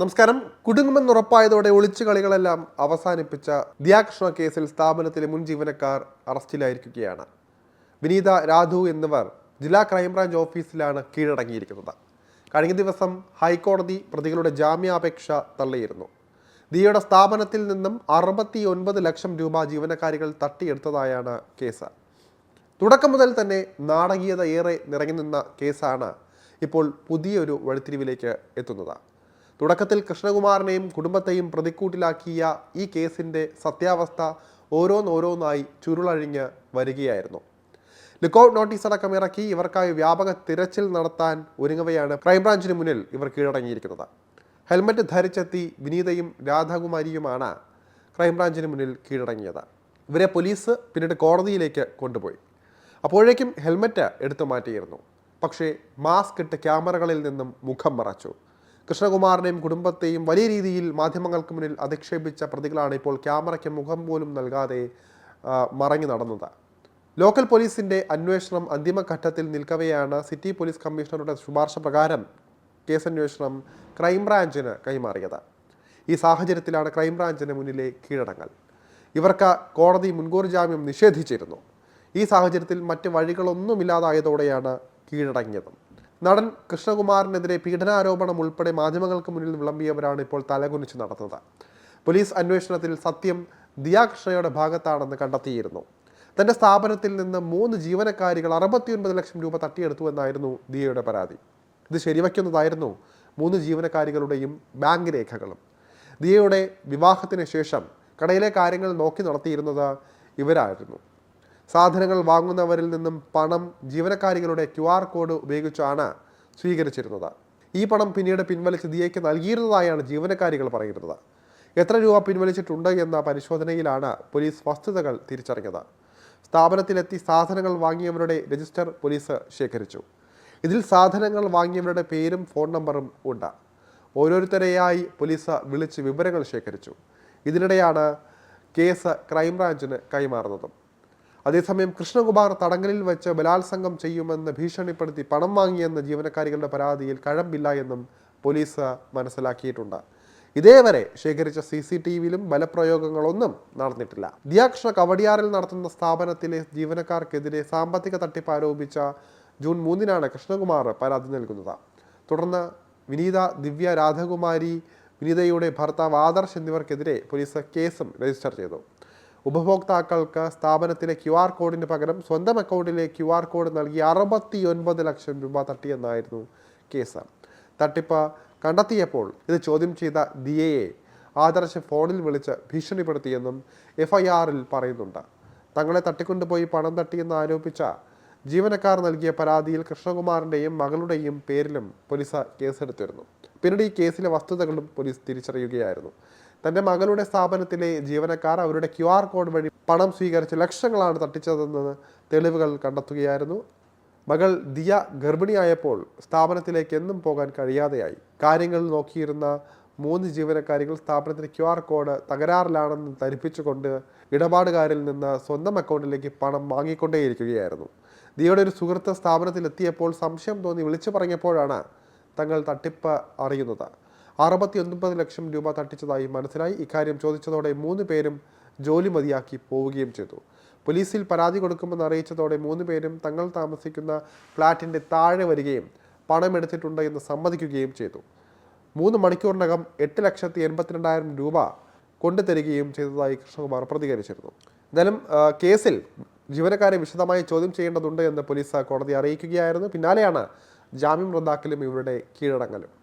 നമസ്കാരം. കുടുങ്ങുമെന്ന് ഉറപ്പായതോടെ ഒളിച്ചു കളികളെല്ലാം അവസാനിപ്പിച്ച ദിയാകൃഷ്ണ കേസിൽ സ്ഥാപനത്തിലെ മുൻ ജീവനക്കാർ അറസ്റ്റിലായിരിക്കുകയാണ്. വിനീത രാധു എന്നിവർ ജില്ലാ ക്രൈംബ്രാഞ്ച് ഓഫീസിലാണ് കീഴടങ്ങിയിരിക്കുന്നത്. കഴിഞ്ഞ ദിവസം ഹൈക്കോടതി പ്രതികളുടെ ജാമ്യാപേക്ഷ തള്ളിയിരുന്നു. ദിയയുടെ സ്ഥാപനത്തിൽ നിന്നും അറുപത്തി ഒൻപത് ലക്ഷം രൂപ ജീവനക്കാരികൾ തട്ടിയെടുത്തതായാണ് കേസ്. തുടക്കം മുതൽ തന്നെ നാടകീയത ഏറെ നിറഞ്ഞു നിന്ന കേസാണ് ഇപ്പോൾ പുതിയൊരു വഴിത്തിരിവിലേക്ക് എത്തുന്നത്. തുടക്കത്തിൽ കൃഷ്ണകുമാറിനെയും കുടുംബത്തെയും പ്രതിക്കൂട്ടിലാക്കിയ ഈ കേസിന്റെ സത്യാവസ്ഥ ഓരോന്നോരോന്നായി ചുരുളഴിഞ്ഞ് വരികയായിരുന്നു. ലുക്കൌട്ട് നോട്ടീസ് അടക്കം ഇറക്കി ഇവർക്കായി വ്യാപക തിരച്ചിൽ നടത്താൻ ഒരുങ്ങവെയാണ് ക്രൈംബ്രാഞ്ചിന് മുന്നിൽ ഇവർ കീഴടങ്ങിയിരിക്കുന്നത്. ഹെൽമറ്റ് ധരിച്ചെത്തി വിനീതയും രാധാകുമാരിയുമാണ് ക്രൈംബ്രാഞ്ചിന് മുന്നിൽ കീഴടങ്ങിയത്. ഇവരെ പോലീസ് പിന്നീട് കോടതിയിലേക്ക് കൊണ്ടുപോയി. അപ്പോഴേക്കും ഹെൽമറ്റ് എടുത്തു മാറ്റിയിരുന്നു. പക്ഷേ മാസ്ക് ഇട്ട് ക്യാമറകളിൽ നിന്നും മുഖം മറച്ചു. കൃഷ്ണകുമാറിനെയും കുടുംബത്തെയും വലിയ രീതിയിൽ മാധ്യമങ്ങൾക്ക് മുന്നിൽ അധിക്ഷേപിച്ച പ്രതികളാണ് ഇപ്പോൾ ക്യാമറയ്ക്ക് മുഖം പോലും നൽകാതെ മറങ്ങി നടന്നത്. ലോക്കൽ പോലീസിന്റെ അന്വേഷണം അന്തിമഘട്ടത്തിൽ നിൽക്കവെയാണ് സിറ്റി പോലീസ് കമ്മീഷണറുടെ ശുപാർശ പ്രകാരം കേസന്വേഷണം ക്രൈംബ്രാഞ്ചിന് കൈമാറിയത്. ഈ സാഹചര്യത്തിലാണ് ക്രൈംബ്രാഞ്ചിന് മുന്നിലെ കീഴടങ്ങൽ. ഇവർക്ക് കോടതി മുൻകൂർ ജാമ്യം നിഷേധിച്ചിരുന്നു. ഈ സാഹചര്യത്തിൽ മറ്റ് വഴികളൊന്നുമില്ലാതായതോടെയാണ് കീഴടങ്ങിയത്. നടൻ കൃഷ്ണകുമാറിനെതിരെ പീഡനാരോപണം ഉൾപ്പെടെ മാധ്യമങ്ങൾക്ക് മുന്നിൽ വിളമ്പിയവരാണ് ഇപ്പോൾ തലകുനിച്ച് നടത്തുന്നത് പോലീസ് അന്വേഷണത്തിൽ സത്യം ദിയാകൃഷ്ണയുടെ ഭാഗത്താണെന്ന് കണ്ടെത്തിയിരുന്നു. തന്റെ സ്ഥാപനത്തിൽ നിന്ന് മൂന്ന് ജീവനക്കാരികൾ അറുപത്തിയൊൻപത് ലക്ഷം രൂപ തട്ടിയെടുത്തു എന്നായിരുന്നു ദിയയുടെ പരാതി. ഇത് ശരിവയ്ക്കുന്നതായിരുന്നു മൂന്ന് ജീവനക്കാരികളുടെയും ബാങ്ക് രേഖകളും. ദിയയുടെ വിവാഹത്തിന് ശേഷം കടയിലെ കാര്യങ്ങൾ നോക്കി നടത്തിയിരുന്നത് ഇവരായിരുന്നു. സാധനങ്ങൾ വാങ്ങുന്നവരിൽ നിന്നും പണം ജീവനക്കാരികളുടെ ക്യു കോഡ് ഉപയോഗിച്ചാണ് സ്വീകരിച്ചിരുന്നത്. ഈ പണം പിന്നീട് പിൻവലിച്ച് ദിയയ്ക്ക് നൽകിയിരുന്നതായാണ് ജീവനക്കാരികൾ പറയുന്നത്. എത്ര രൂപ പിൻവലിച്ചിട്ടുണ്ട് എന്ന പരിശോധനയിലാണ് പോലീസ് വസ്തുതകൾ തിരിച്ചറിഞ്ഞത്. സ്ഥാപനത്തിലെത്തി സാധനങ്ങൾ വാങ്ങിയവരുടെ രജിസ്റ്റർ പോലീസ് ശേഖരിച്ചു. ഇതിൽ സാധനങ്ങൾ വാങ്ങിയവരുടെ പേരും ഫോൺ നമ്പറും ഉണ്ട്. ഓരോരുത്തരെയായി പോലീസ് വിളിച്ച് വിവരങ്ങൾ ശേഖരിച്ചു. ഇതിനിടെയാണ് കേസ് ക്രൈംബ്രാഞ്ചിന് കൈമാറുന്നതും. അതേസമയം കൃഷ്ണകുമാർ തടങ്കലിൽ വെച്ച് ബലാത്സംഗം ചെയ്യുമെന്ന് ഭീഷണിപ്പെടുത്തി പണം വാങ്ങിയെന്ന ജീവനക്കാരികളുടെ പരാതിയിൽ കഴമ്പില്ല എന്നും പോലീസ് മനസ്സിലാക്കിയിട്ടുണ്ട്. ഇതേവരെ ശേഖരിച്ച സി സി ടി വിയിലും ബലപ്രയോഗങ്ങളൊന്നും നടന്നിട്ടില്ല. ദിയാകൃഷ്ണ കവടിയാറിൽ നടത്തുന്ന സ്ഥാപനത്തിലെ ജീവനക്കാർക്കെതിരെ സാമ്പത്തിക തട്ടിപ്പ് ആരോപിച്ച ജൂൺ മൂന്നിനാണ് കൃഷ്ണകുമാർ പരാതി നൽകുന്നത്. തുടർന്ന് വിനീത ദിവ്യ രാധകുമാരി വിനീതയുടെ ഭർത്താവ് ആദർശ് എന്നിവർക്കെതിരെ പോലീസ് കേസും രജിസ്റ്റർ ചെയ്തു. ഉപഭോക്താക്കൾക്ക് സ്ഥാപനത്തിലെ ക്യു ആർ കോഡിന് പകരം സ്വന്തം അക്കൗണ്ടിലെ ക്യു ആർ കോഡ് നൽകി അറുപത്തി ഒൻപത് ലക്ഷം രൂപ തട്ടിയെന്നായിരുന്നു കേസ്. തട്ടിപ്പ് കണ്ടെത്തിയപ്പോൾ ഇത് ചോദ്യം ചെയ്ത ദിയയെ ആദർശ് ഫോണിൽ വിളിച്ച് ഭീഷണിപ്പെടുത്തിയെന്നും എഫ് ഐ ആറിൽ പറയുന്നുണ്ട്. തങ്ങളെ തട്ടിക്കൊണ്ടുപോയി പണം തട്ടിയെന്ന് ആരോപിച്ച ജീവനക്കാർ നൽകിയ പരാതിയിൽ കൃഷ്ണകുമാറിന്റെയും മകളുടെയും പേരിലും പോലീസ് കേസെടുത്തിരുന്നു. പിന്നീട് ഈ കേസിലെ വസ്തുതകളും പോലീസ് തിരിച്ചറിയുകയായിരുന്നു. തന്റെ മകളുടെ സ്ഥാപനത്തിലെ ജീവനക്കാർ അവരുടെ ക്യു ആർ കോഡ് വഴി പണം സ്വീകരിച്ച് ലക്ഷങ്ങളാണ് തട്ടിച്ചതെന്ന് തെളിവുകൾ കണ്ടെത്തുകയായിരുന്നു. മകൾ ദിയ ഗർഭിണിയായപ്പോൾ സ്ഥാപനത്തിലേക്ക് എന്നും പോകാൻ കഴിയാതെയായി. കാര്യങ്ങൾ നോക്കിയിരുന്ന മൂന്ന് ജീവനക്കാരികൾ സ്ഥാപനത്തിന്റെ ക്യു ആർ കോഡ് തകരാറിലാണെന്ന് ധരിപ്പിച്ചുകൊണ്ട് ഇടപാടുകാരിൽ നിന്ന് സ്വന്തം അക്കൗണ്ടിലേക്ക് പണം വാങ്ങിക്കൊണ്ടേയിരിക്കുകയായിരുന്നു. ദിയയുടെ ഒരു സുഹൃത്ത് സ്ഥാപനത്തിലെത്തിയപ്പോൾ സംശയം തോന്നി വിളിച്ചു പറഞ്ഞപ്പോഴാണ് തങ്ങൾ തട്ടിപ്പ് അറിയുന്നത്. അറുപത്തി ഒൻപത് ലക്ഷം രൂപ തട്ടിച്ചതായി മനസ്സിലായി. ഇക്കാര്യം ചോദിച്ചതോടെ മൂന്ന് പേരും ജോലി മതിയാക്കി പോവുകയും ചെയ്തു. പോലീസിൽ പരാതി കൊടുക്കുമെന്ന് അറിയിച്ചതോടെ മൂന്ന് പേരും തങ്ങൾ താമസിക്കുന്ന ഫ്ളാറ്റിന്റെ താഴെ വരികയും പണമെടുത്തിട്ടുണ്ട് എന്ന് സമ്മതിക്കുകയും ചെയ്തു. മൂന്ന് മണിക്കൂറിനകം എട്ട് ലക്ഷത്തി എൺപത്തിരണ്ടായിരം രൂപ കൊണ്ടുതരികയും ചെയ്തതായി കൃഷ്ണകുമാർ പ്രതികരിച്ചിരുന്നു. എന്നാലും കേസിൽ ജീവനക്കാരെ വിശദമായി ചോദ്യം ചെയ്യേണ്ടതുണ്ട് എന്ന് പോലീസ് കോടതി അറിയിക്കുകയായിരുന്നു. പിന്നാലെയാണ് ജാമ്യം റദ്ദാക്കലും ഇവരുടെ കീഴടങ്ങലും.